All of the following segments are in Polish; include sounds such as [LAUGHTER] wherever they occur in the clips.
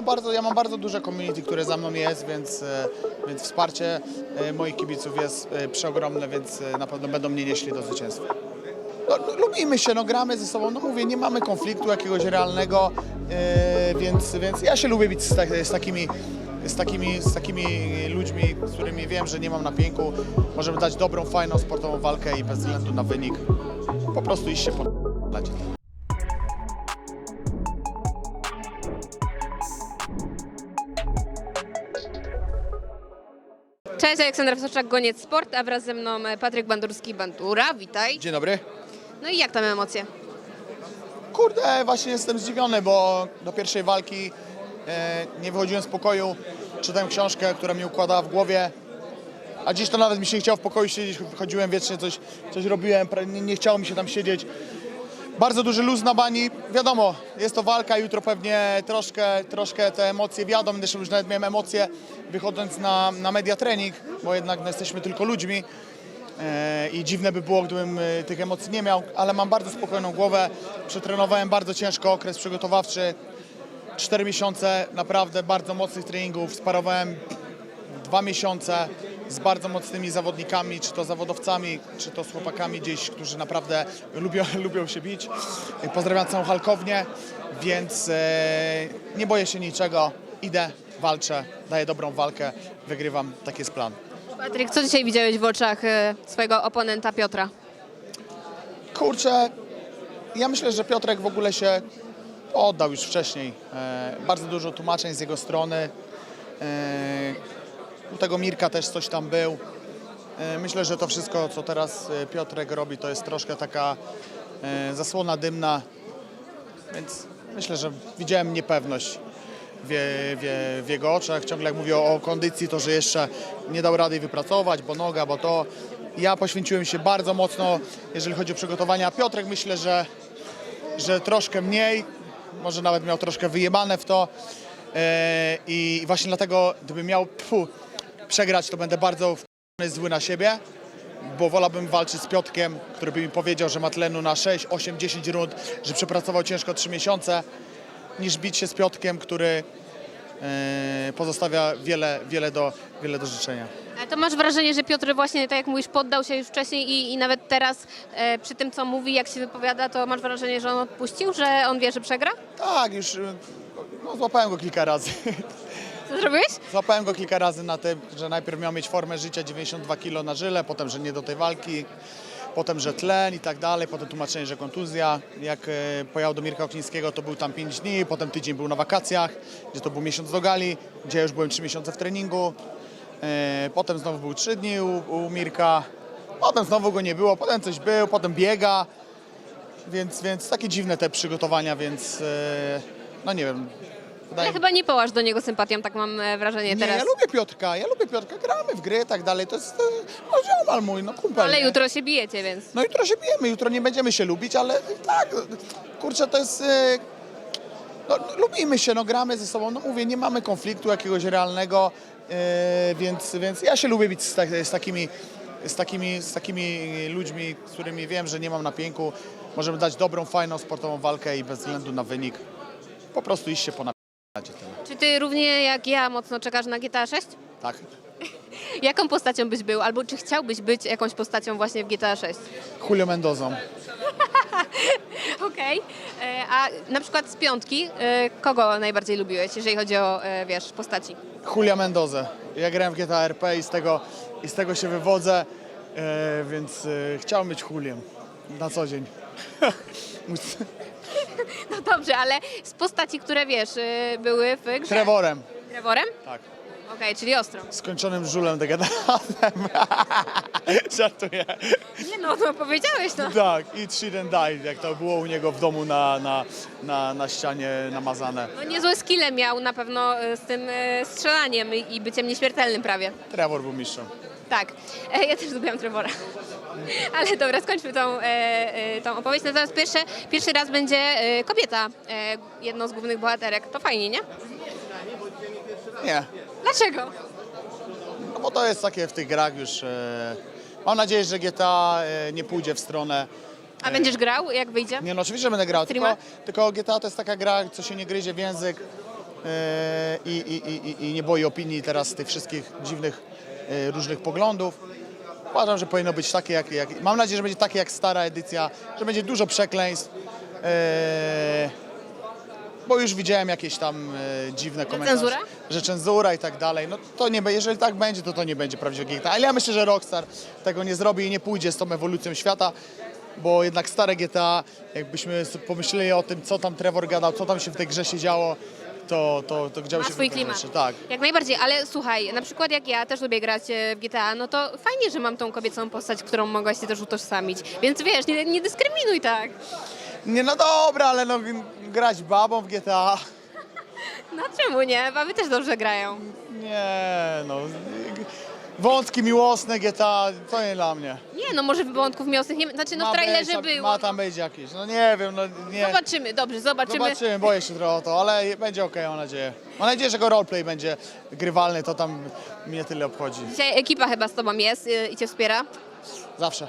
no bardzo, ja mam bardzo duże community, które za mną jest, więc, e, więc wsparcie e, moich kibiców jest e, przeogromne, więc na pewno będą mnie nieśli do zwycięstwa. No, no, lubimy się, no gramy ze sobą, no mówię, nie mamy konfliktu jakiegoś realnego, więc, więc ja się lubię bić z, tak, z, takimi, z, takimi, z takimi ludźmi, z którymi wiem, że nie mam napięku. Możemy dać dobrą, fajną, sportową walkę i bez względu na wynik po prostu iść się po... Cześć, Aleksandra Soczak, Goniec Sport, a wraz ze mną e, Patryk Bandurski-Bandura, witaj. Dzień dobry. No i jak tam emocje? Kurde, właśnie jestem zdziwiony, bo do pierwszej walki e, nie wychodziłem z pokoju, czytałem książkę, która mi układała w głowie, a dziś to nawet mi się nie chciało w pokoju siedzieć, chodziłem wiecznie, coś, coś robiłem, pra- nie, nie chciało mi się tam siedzieć. Bardzo duży luz na bani, wiadomo, jest to walka, jutro pewnie troszkę, troszkę te emocje wiadomo, zresztą już nawet miałem emocje wychodząc na, na media trening, bo jednak no, jesteśmy tylko ludźmi. E, i dziwne by było, gdybym e, tych emocji nie miał, ale mam bardzo spokojną głowę. Przetrenowałem bardzo ciężko okres przygotowawczy. Cztery miesiące naprawdę bardzo mocnych treningów. Sparowałem dwa miesiące z bardzo mocnymi zawodnikami, czy to zawodowcami, czy to z chłopakami gdzieś, którzy naprawdę lubią, [LAUGHS] lubią się bić. Pozdrawiam całą Halkownię, więc e, nie boję się niczego. Idę, walczę, daję dobrą walkę, wygrywam. Taki jest plan. Patryk, co dzisiaj widziałeś w oczach e, swojego oponenta Piotra? Kurczę, ja myślę, że Piotrek w ogóle się oddał już wcześniej. E, bardzo dużo tłumaczeń z jego strony. U tego Mirka też coś tam był. E, myślę, że to wszystko, co teraz e, Piotrek robi, to jest troszkę taka e, zasłona dymna. Więc myślę, że widziałem niepewność w, w, w jego oczach. Ciągle jak mówię o, kondycji, to że jeszcze nie dał rady wypracować, bo noga, bo to. Ja poświęciłem się bardzo mocno, jeżeli chodzi o przygotowania. Piotrek myślę, że, że troszkę mniej, może nawet miał troszkę wyjebane w to. I właśnie dlatego, gdybym miał pfu, przegrać, to będę bardzo zły na siebie bo wolałbym walczyć z Piotkiem, który by mi powiedział, że ma tlenu na 6, 8, 10 rund, że przepracował ciężko 3 miesiące, niż bić się z Piotkiem, który e, pozostawia wiele, wiele, do, wiele do życzenia. To masz wrażenie, że Piotr właśnie, tak jak mówisz, poddał się już wcześniej i, i nawet teraz e, przy tym, co mówi, jak się wypowiada, to masz wrażenie, że on odpuścił, że on wie, że przegra? Tak, już e, no, złapałem go kilka razy. [LAUGHS] Co zrobiłeś? Złapałem go kilka razy na tym, że najpierw miał mieć formę życia 92 kg na żyle, potem, że nie do tej walki, potem, że tlen i tak dalej, potem tłumaczenie, że kontuzja. Jak e, pojechał do Mirka Oknińskiego, to był tam 5 dni, potem tydzień był na wakacjach, gdzie to był miesiąc do gali, gdzie ja już byłem 3 miesiące w treningu. E, Potem znowu był 3 dni u, u Mirka, potem znowu go nie było, potem coś był, potem biega. Więc, więc takie dziwne te przygotowania, więc e, no nie wiem. Wydaje Ale chyba nie połasz do niego sympatią, tak mam e, wrażenie nie, teraz. ja lubię Piotrka, ja lubię Piotrka, gramy w gry i tak dalej, to jest e, no, ziomal mój, no kumpel. Ale nie? jutro się bijecie, więc... No jutro się bijemy, jutro nie będziemy się lubić, ale tak, kurczę, to jest... e, No, lubimy się, no gramy ze sobą, no mówię, nie mamy konfliktu jakiegoś realnego, e, więc, więc ja się lubię bić z, tak, z, takimi, z, takimi, z takimi ludźmi, z którymi wiem, że nie mam napięku. Możemy dać dobrą, fajną, sportową walkę i bez względu na wynik po prostu iść się po napięcie. Czy ty równie jak ja mocno czekasz na GTA 6? Tak. [LAUGHS] Jaką postacią byś był, albo czy chciałbyś być jakąś postacią właśnie w GTA 6? Julio Mendozą. [LAUGHS] Okej. E, A na przykład z piątki, e, kogo najbardziej lubiłeś, jeżeli chodzi o, e, wiesz, postaci? Julia Mendozę. Ja grałem w GTA RP i z tego, i z tego się wywodzę, e, więc e, chciałem być Juliem na co dzień. [LAUGHS] [LAUGHS] No dobrze, ale z postaci, które wiesz, e, były w grze. Trevorem. Trevorem? Tak. Okej, czyli ostro. Skończonym żulem degeneratem. [LAUGHS] Żartuję. Nie no, no powiedziałeś no. Tak, eat shit and die, jak to było u niego w domu na, na, na, na ścianie namazane. No niezłe skille miał na pewno e, z tym e, strzelaniem i i byciem nieśmiertelnym prawie. Trevor był mistrzem. Tak, e, ja też lubiłam Trevora. [LAUGHS] Ale dobra, skończmy tą, e, e, tą opowieść. Natomiast pierwsze, pierwszy raz będzie kobieta, jedną z głównych bohaterek. To fajnie, nie? Nie, Dlaczego? no bo to jest takie w tych grach już... Mam nadzieję, że GTA nie pójdzie w stronę A będziesz grał, jak wyjdzie? Nie no, oczywiście, że będę grał, tylko, tylko GTA to jest taka gra, co się nie gryzie w język. i, i, i, i- nie boi opinii teraz tych wszystkich dziwnych, różnych poglądów. Uważam, że powinno być takie jak, jak... Mam nadzieję, że będzie takie jak stara edycja, że będzie dużo przekleństw. e, bo już widziałem jakieś tam e, dziwne komentarze. cenzura? Że cenzura i tak dalej. No to nie, be- jeżeli tak będzie, to to nie będzie prawdziwy GTA. Ale ja myślę, że Rockstar tego nie zrobi i nie pójdzie z tą ewolucją świata, bo jednak stare GTA, jakbyśmy pomyśleli o tym, co tam Trevor gadał, co tam się w tej grze się działo, to, to, to działy Ma się swój klimat. rzeczy. Tak. Jak najbardziej, ale słuchaj, na przykład jak ja też lubię grać e, w GTA, no to fajnie, że mam tą kobiecą postać, którą mogłaś się też utożsamić. Więc wiesz, nie, nie dyskryminuj tak. Nie, no dobra, ale no g- grać babą w GTA, No czemu nie? Baby też dobrze grają. nie no. Wątki miłosne GTA, to nie dla mnie. Nie, no może wątków miłosnych nie... Znaczy, no w Ma trailerze być, było. Ma tam być jakieś, no nie wiem, no nie. Zobaczymy, dobrze, zobaczymy. Zobaczymy, boję się trochę o to, ale będzie okej, mam nadzieję. Mam nadzieję, że go roleplay będzie grywalny, to tam mnie tyle obchodzi. Dzisiaj ekipa chyba z tobą jest y, i cię wspiera. Zawsze.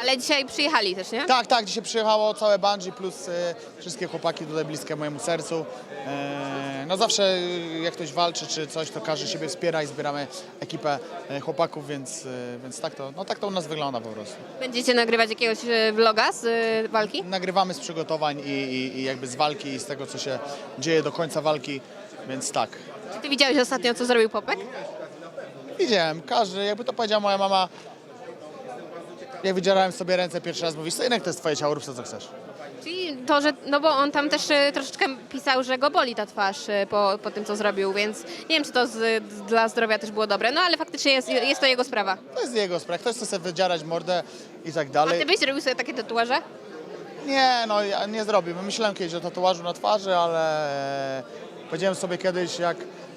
Ale dzisiaj przyjechali też, nie? Tak, tak, dzisiaj przyjechało całe Bungie plus e, wszystkie chłopaki tutaj bliskie mojemu sercu. E, no zawsze e, jak ktoś walczy czy coś, to każdy siebie wspiera i zbieramy ekipę e, chłopaków, więc, e, więc tak, to, no, tak to u nas wygląda po prostu. Będziecie nagrywać jakiegoś y, vloga z y, walki? Nagrywamy z przygotowań i, i, i jakby z walki i z tego, co się dzieje do końca walki, więc tak. Czy ty widziałeś ostatnio, co zrobił Popek? Widziałem, każdy, jakby to powiedziała moja mama, jak wydzierałem sobie ręce pierwszy raz, mówi, synek, to jest twoje ciało, rób co chcesz. Czyli to, że, no bo on tam też y, troszeczkę pisał, że go boli ta twarz y, po, po tym, co zrobił, więc nie wiem, czy to z, dla zdrowia też było dobre, no ale faktycznie jest, jest to jego sprawa. To jest jego sprawa, ktoś chce sobie wydzierać mordę i tak A dalej. ty byś zrobił sobie takie tatuaże? Nie, no ja nie zrobię. Myślałem kiedyś o tatuażu na twarzy, ale e, powiedziałem sobie kiedyś, jak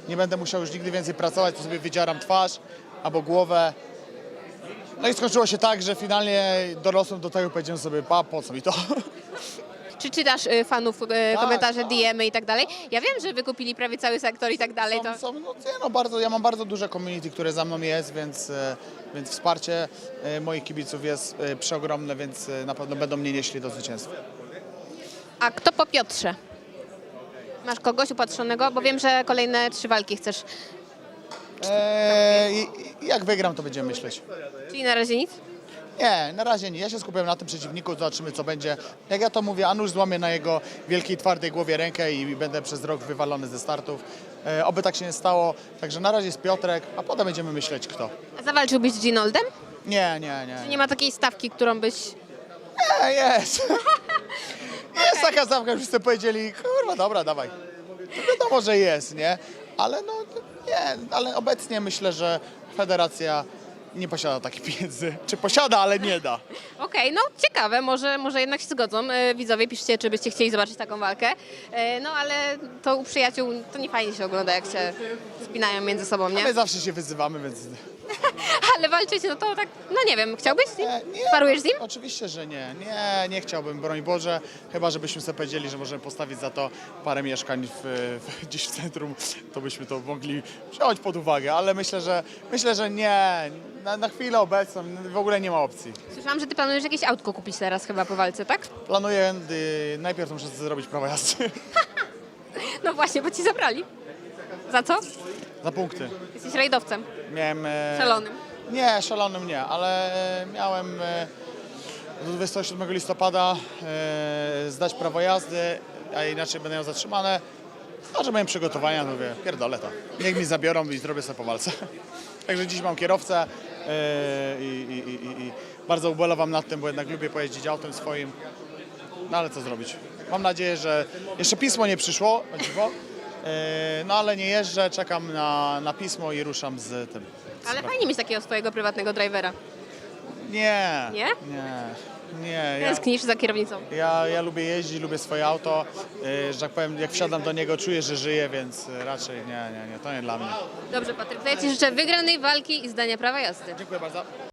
nie będę musiał już nigdy więcej pracować, to sobie wydzieram twarz albo głowę. No i skończyło się tak, że finalnie dorosłem do tego i powiedziałem sobie, pa, po co mi to? [LAUGHS] Czy czytasz y, fanów, y, komentarze, DM-y i tak dalej? Ja wiem, że wykupili prawie cały sektor i tak dalej, to... Są, są, no, nie, no, bardzo, ja mam bardzo duże community, które za mną jest, więc, e, więc wsparcie e, moich kibiców jest e, przeogromne, więc e, na pewno będą mnie nieśli do zwycięstwa. A kto po Piotrze? Masz kogoś upatrzonego? Bo wiem, że kolejne trzy walki chcesz. E, i, i jak wygram, to będziemy myśleć. Czyli na razie nic? Nie, na razie nie. Ja się skupiam na tym przeciwniku, zobaczymy co będzie. Jak ja to mówię, a nóż złamie na jego wielkiej, twardej głowie rękę i będę przez rok wywalony ze startów. E, oby tak się nie stało. Także na razie jest Piotrek, a potem będziemy myśleć kto. A zawalczyłbyś z Ginoldem? Nie, nie, nie. Nie ma takiej stawki, którą byś... Nie, jest. [LAUGHS] Jest taka zawka, wszyscy powiedzieli, kurwa, dobra, dawaj. To wiadomo, że jest, nie? Ale no, nie, ale obecnie myślę, że federacja nie posiada takich pieniędzy. Czy posiada, ale nie da. Okej, no ciekawe, może, może jednak się zgodzą. E, widzowie, piszcie, czy byście chcieli zobaczyć taką walkę. E, no ale to u przyjaciół to nie fajnie się ogląda, jak się spinają między sobą, nie? My zawsze się wyzywamy, więc... [LAUGHS] Ale walczyć, no to tak, no nie wiem, chciałbyś z nim? Nie, nie. Sparujesz z nim? Oczywiście, że nie. Nie, nie chciałbym, broń Boże. Chyba, żebyśmy sobie powiedzieli, że możemy postawić za to parę mieszkań w, w, [LAUGHS] gdzieś w centrum, to byśmy to mogli wziąć pod uwagę, ale myślę, że myślę, że nie. Na, na chwilę obecną w ogóle nie ma opcji. Słyszałam, że ty planujesz jakieś autko kupić teraz chyba po walce, tak? Planuję, y, najpierw muszę zrobić prawo jazdy [LAUGHS] No właśnie, bo ci zabrali. Za co? za punkty. Jesteś rajdowcem. Miałem... e, Szalonym. Nie, szalonym nie, ale miałem e, do 27 listopada e, zdać prawo jazdy, a inaczej będę miał zatrzymane. A że miałem przygotowania, to mówię, pierdolę to. Niech mi zabiorą i zrobię sobie po walce. [LAUGHS] Także dziś mam kierowcę i, i, i, i, i bardzo ubolewam nad tym, bo jednak lubię pojeździć autem swoim. No ale co zrobić? Mam nadzieję, że jeszcze pismo nie przyszło, o dziwo. E, no ale nie jeżdżę, czekam na, na pismo i ruszam z tym. Ale fajnie mieć takiego swojego prywatnego drivera. Nie. Nie? Nie. Nie. Ja, Tęsknisz za kierownicą. ja, ja lubię jeździć, lubię swoje auto. Yy, że tak powiem, jak wsiadam do niego, czuję, że żyję, więc y, raczej nie, nie, nie. To nie dla mnie. Dobrze, Patryk, to ja Ci życzę wygranej walki i zdania prawa jazdy. Dziękuję bardzo.